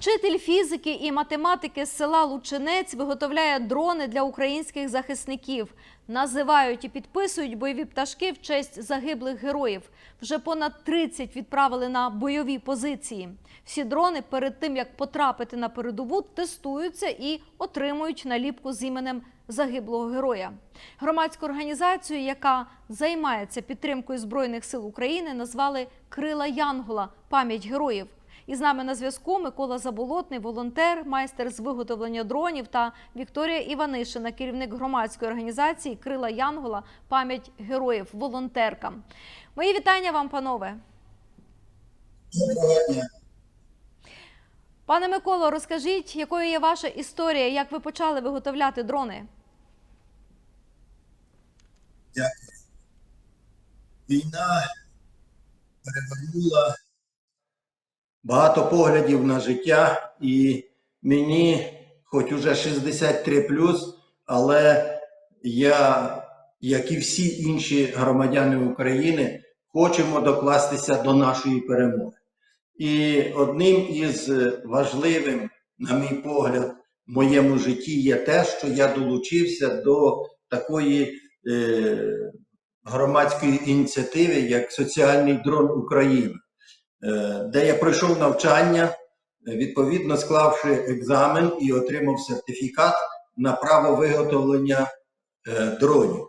Вчитель фізики і математики з села Лучинець виготовляє дрони для українських захисників. Називають і підписують бойові пташки в честь загиблих героїв. Вже понад 30 відправили на бойові позиції. Всі дрони перед тим як потрапити на передову, тестуються і отримують наліпку з іменем загиблого героя. Громадську організацію, яка займається підтримкою збройних сил України, назвали Крила Янгола пам'ять героїв. І з нами на зв'язку Микола Заболотний, волонтер, майстер з виготовлення дронів та Вікторія Іванишина, керівник громадської організації Крила Янгола пам'ять героїв, волонтерка. Мої вітання вам, панове. Пане Миколо, розкажіть, якою є ваша історія, як ви почали виготовляти дрони? Дякую. Війна перевернула багато поглядів на життя, і мені, хоч уже 63 але я, як і всі інші громадяни України, хочемо докластися до нашої перемоги. І одним із важливим, на мій погляд, в моєму житті є те, що я долучився до такої е, громадської ініціативи, як Соціальний дрон Україна, е, де я пройшов навчання, е, відповідно склавши екзамен і отримав сертифікат на право виготовлення е, дронів.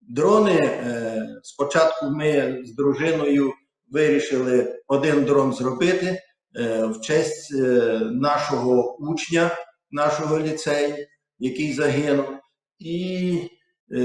Дрони е, спочатку ми з дружиною вирішили один дрон зробити е, в честь е, нашого учня, нашого ліцею, який загинув. І е,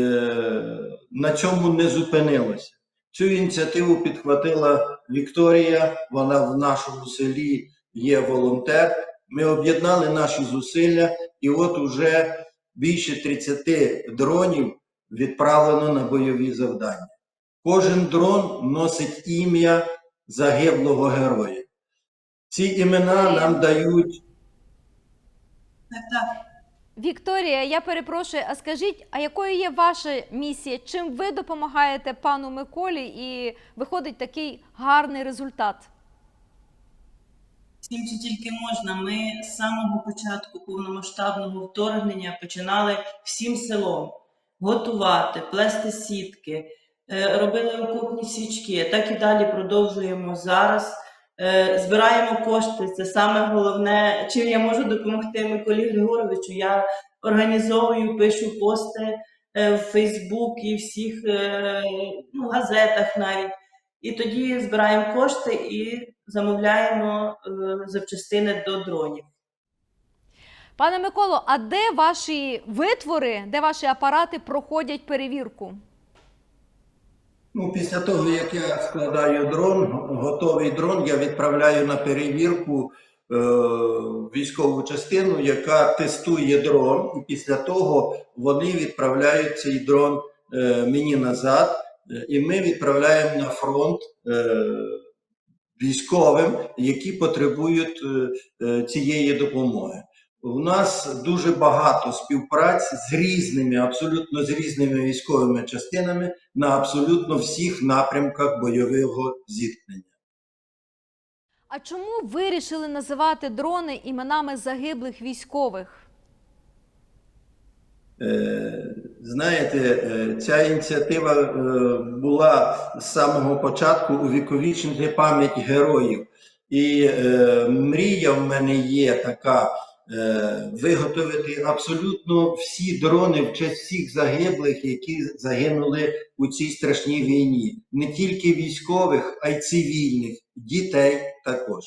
на цьому не зупинилося. Цю ініціативу підхватила Вікторія. Вона в нашому селі є волонтер. Ми об'єднали наші зусилля, і от уже більше 30 дронів відправлено на бойові завдання. Кожен дрон носить ім'я загиблого героя. Ці імена нам дають Так, так. Вікторія, я перепрошую, а скажіть, а якою є ваша місія? Чим ви допомагаєте пану Миколі і виходить такий гарний результат? Всім чи тільки можна. Ми з самого початку повномасштабного вторгнення починали всім селом готувати, плести сітки, е, робили окопні свічки. Так і далі продовжуємо зараз. Е, Збираємо кошти. Це саме головне, чим я можу допомогти Миколі Григоровичу. Я організовую, пишу пости е, в Фейсбук і всіх е, ну, газетах навіть. І тоді збираємо кошти і замовляємо запчастини до дронів. Пане Миколо, а де ваші витвори, де ваші апарати проходять перевірку? Ну, після того, як я складаю дрон, готовий дрон, я відправляю на перевірку е, військову частину, яка тестує дрон, і після того вони відправляють цей дрон е, мені назад, е, і ми відправляємо на фронт е, військовим, які потребують е, е, цієї допомоги. У нас дуже багато співпраць з різними, абсолютно з різними військовими частинами на абсолютно всіх напрямках бойового зіткнення. А чому вирішили називати дрони іменами загиблих військових? Е, Знаєте, е, ця ініціатива е, була з самого початку увіковічнити пам'ять героїв. І е, мрія в мене є така виготовити абсолютно всі дрони в честь всіх загиблих, які загинули у цій страшній війні. Не тільки військових, а й цивільних, дітей також.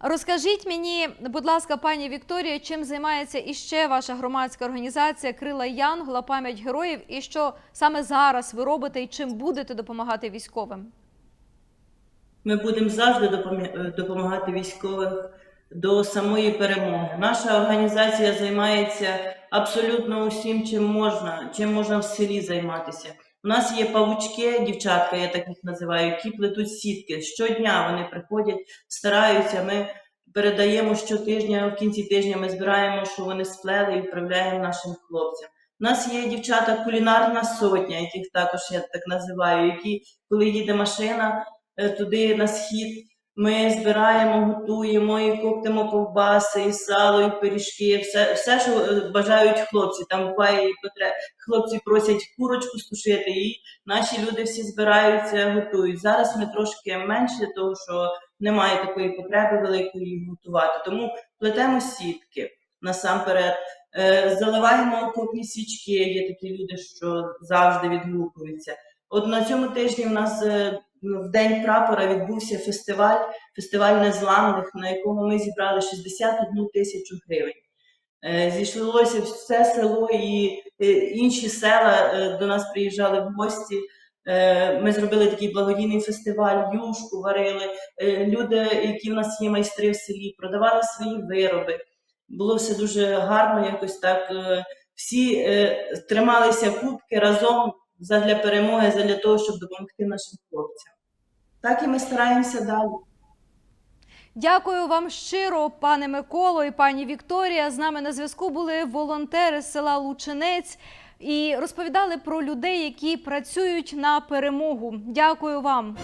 Розкажіть мені, будь ласка, пані Вікторія, чим займається іще ваша громадська організація Крила Янгола, пам'ять героїв, і що саме зараз ви робите і чим будете допомагати військовим? Ми будемо завжди е, допомагати військовим до самої перемоги. Наша організація займається абсолютно усім, чим можна, чим можна в селі займатися. У нас є павучки, дівчатка, я так їх називаю, які плетуть сітки. Щодня вони приходять, стараються. Ми передаємо щотижня, в кінці тижня ми збираємо, що вони сплели і відправляємо нашим хлопцям. У нас є дівчата кулінарна сотня, яких також я так називаю, які, коли їде машина е, туди на схід, Ми збираємо, готуємо і коптимо ковбаси, і сало, і пиріжки, все, все що е, бажають хлопці. Там буває і потре- хлопці просять курочку стушити, і наші люди всі збираються, готують. Зараз ми трошки менше, тому що немає такої потреби великої готувати. Тому плетемо сітки насамперед. Е, Заливаємо окопні свічки. Є такі люди, що завжди відгукуються. От на цьому тижні в нас е, в день прапора відбувся фестиваль, фестиваль незламних, на якому ми зібрали 61 тисячу гривень. Е, Зійшлося все село і е, інші села до нас приїжджали в гості. Ми зробили такий благодійний фестиваль, юшку варили. Люди, які в нас є майстри в селі, продавали свої вироби. Було все дуже гарно, якось так. Всі трималися кубки разом задля перемоги, задля того, щоб допомогти нашим хлопцям. Так і ми стараємося далі. Дякую вам щиро, пане Миколо і пані Вікторія. З нами на зв'язку були волонтери з села Лучинець і розповідали про людей, які працюють на перемогу. Дякую вам.